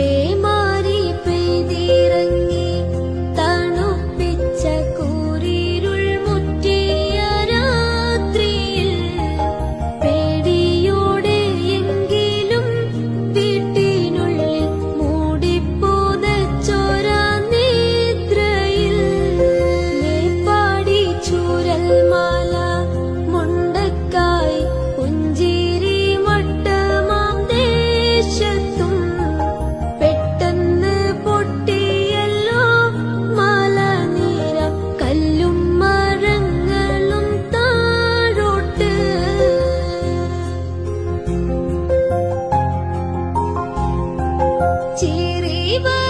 Prema Shiva.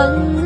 嗯。